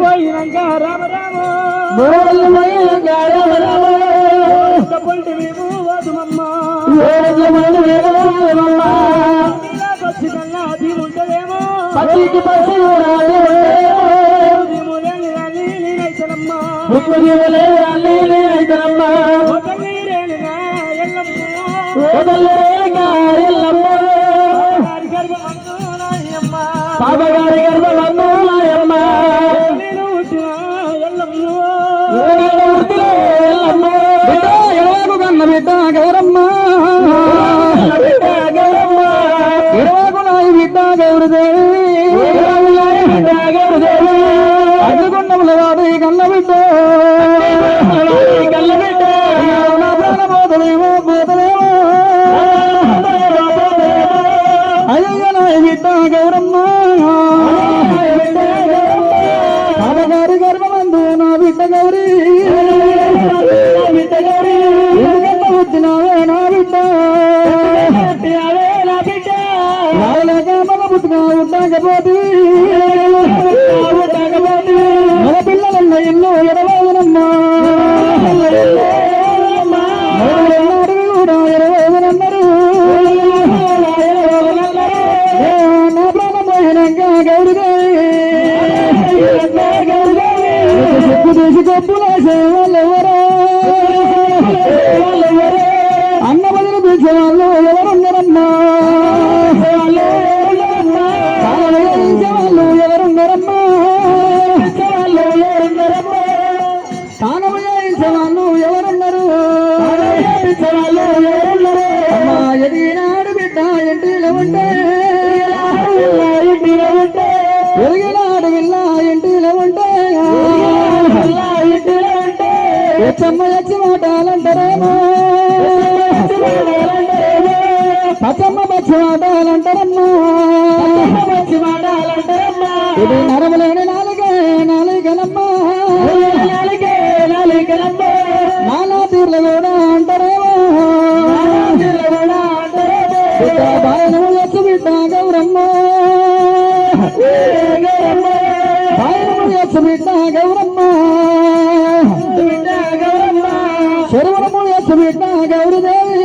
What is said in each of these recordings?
పోయినాక రామ రామ పోయినాక రామ రామ పొంటి మేము వదుమమ్మ పచ్చికల్లా అది ఉండదేమో పచ్చికి పచ్చి ఉండేమో నేనైతనమ్మా నేనైతనమ్మా బాబాగారి గర్భమందు నాయమ్మ కన్న బిడ్డ గౌరమ్మ ఇరవకు నాయి బిడ్డ గౌరదేవి అందుకున్నముల వాడు కన్న బిడ్డ పచ్చమ్మలచ్చి మాటాలంటారేమో పచ్చమ్మ పచ్చి మాటాలంటారమ్మా ఇది నరములేని నాలుగే నాలుగనమ్మా. నానా తీర్లు కూడా అంటారేమో. బాయనము వచ్చి బిడ్డ గౌరమ్మ బాయనము వచ్చి బిడ్డ గౌరమ్మ గౌరదేవి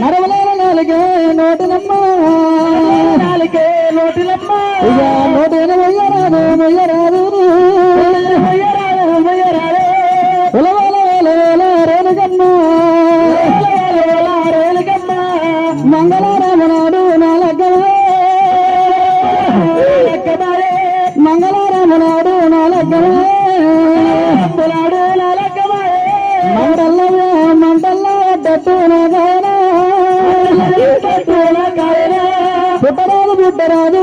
నడవలేని నాలుగే నోటినమ్మ నాలుగే నోటినమ్మ పుట్టరాదు పుట్టరాదు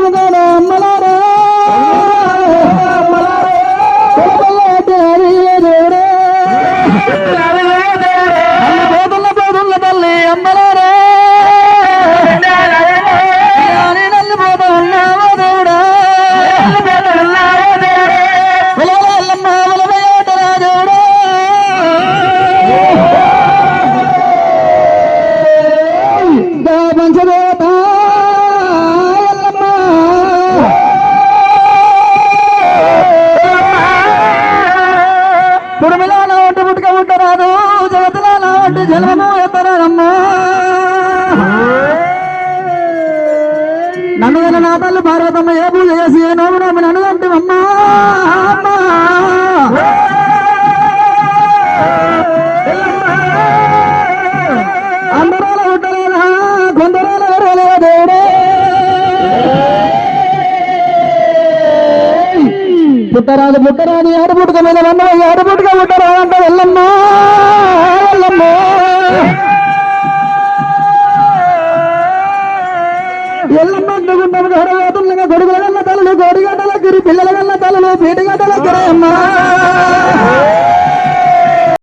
అనుగల నా తల్లి భారతమ్మ ఏ పూజ చేసి ఏ నోమున మన అనుదంటమ్మా అందరాల ఉండలేదా కొందరాల ఎవరలేదా దేవుడే? పుట్టరాదు పుట్టరాదు ఏడబుట్టుక మీద వంద ఏడబుట్టుక పుట్టరాదంటే వెళ్ళమ్మా వెళ్ళమ్మా. ఎల్లమ్మ గుండము గొడవతులుగా గొడుగుల తలలు గోడిగడ్డల గిరి పిల్లల గల్ల తలలు పీటిగడ్డల గిరమ్మా